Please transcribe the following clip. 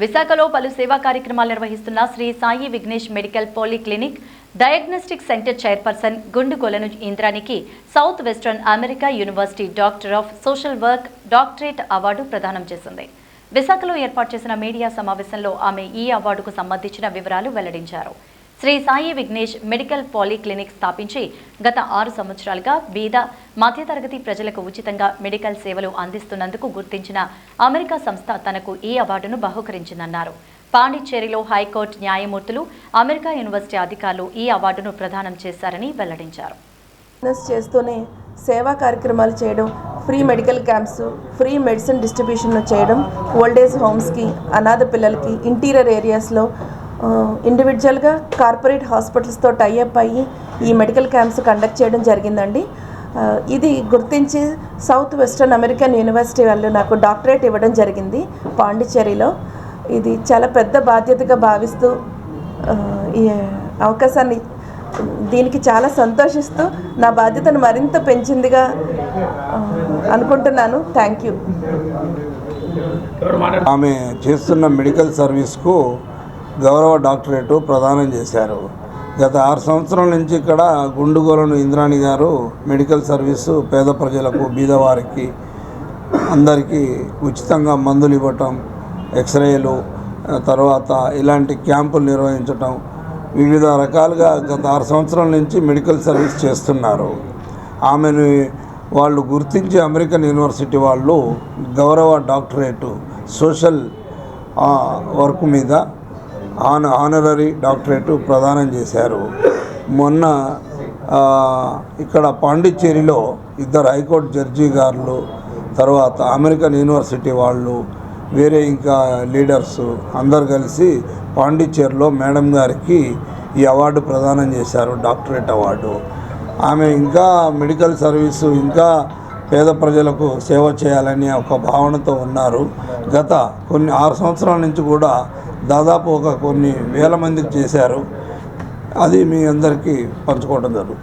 విశాఖలో పలు సేవా కార్యక్రమాలు నిర్వహిస్తున్న Shri Sai Vignesh medical polyclinic diagnostic centre chairperson Gundugolanu ఇంద్రానికి South Western America university doctor of social work doctorate award ప్రదానం చేసింది. విశాఖలో ఏర్పాటు చేసిన మీడియా సమావేశంలో ఆమె ఈ అవార్డుకు సంబంధించిన వివరాలు వెల్లడించారు. శ్రీ సాయి విఘ్నేష్ మెడికల్ పాలీక్లినిక్ స్థాపించి గత ఆరు సంవత్సరాలుగా బీద మధ్యతరగతి ప్రజలకు ఉచితంగా మెడికల్ సేవలు అందిస్తున్నందుకు గుర్తించిన అమెరికా సంస్థ తనకు ఈ అవార్డును బహుకరించిందన్నారు. పాండిచ్చేరిలో హైకోర్టు న్యాయమూర్తులు అమెరికా యూనివర్సిటీ అధికారులు ఈ అవార్డును ప్రదానం చేశారని వెల్లడించారు. బిజినెస్ చేస్తూనే సేవా కార్యక్రమాలు చేయడం free medical camps free medicine distribution చేయడం ఓల్డేజ్ హోమ్స్కి అనాథ పిల్లలకి ఇంటీరియర్ ఏరియాస్లో ఇండివిజువల్గా కార్పొరేట్ హాస్పిటల్స్తో టైఅప్ అయ్యి ఈ మెడికల్ క్యాంప్స్ కండక్ట్ చేయడం జరిగిందండి. ఇది గుర్తించి సౌత్ వెస్టర్న్ అమెరికన్ యూనివర్సిటీ వాళ్ళు నాకు డాక్టరేట్ ఇవ్వడం జరిగింది పాండిచ్చేరిలో. ఇది చాలా పెద్ద బాధ్యతగా భావిస్తూ ఈ అవకాశాన్ని దీనికి చాలా సంతోషిస్తూ నా బాధ్యతను మరింత పెంచిందిగా అనుకుంటున్నాను. థ్యాంక్ యూ ఆమె చేస్తున్న మెడికల్ సర్వీస్కు గౌరవ డాక్టరేటు ప్రదానం చేశారు. గత ఆరు సంవత్సరాల నుంచి ఇక్కడ గుండుగోలను ఇంద్రాణి గారు మెడికల్ సర్వీసు పేద ప్రజలకు బీదవారికి అందరికీ ఉచితంగా మందులు ఇవ్వటం ఎక్స్రేలు తర్వాత ఇలాంటి క్యాంపులు నిర్వహించటం వివిధ రకాలుగా గత ఆరు సంవత్సరాల నుంచి మెడికల్ సర్వీస్ చేస్తున్నారు. ఆమెను వాళ్ళు గుర్తించి అమెరికన్ యూనివర్సిటీ వాళ్ళు గౌరవ డాక్టరేటు సోషల్ వర్క్ మీద ఆన ఆనరరీ డాక్టరేటు ప్రదానం చేశారు. మొన్న ఇక్కడ పాండిచ్చేరిలో ఇద్దరు హైకోర్టు జడ్జి గారులు తర్వాత అమెరికన్ యూనివర్సిటీ వాళ్ళు వేరే ఇంకా లీడర్స్ అందరు కలిసి పాండిచ్చేరిలో మేడం గారికి ఈ అవార్డు ప్రదానం చేశారు డాక్టరేట్ అవార్డు. ఆమె ఇంకా మెడికల్ సర్వీసు ఇంకా పేద ప్రజలకు సేవ చేయాలని ఒక భావనతో ఉన్నారు. గత కొన్ని ఆరు సంవత్సరాల నుంచి కూడా దాదాపు ఒక కొన్ని వేల మందికి చేశారు. అది మీ అందరికీ పంచుకోవడం జరుగుతుంది.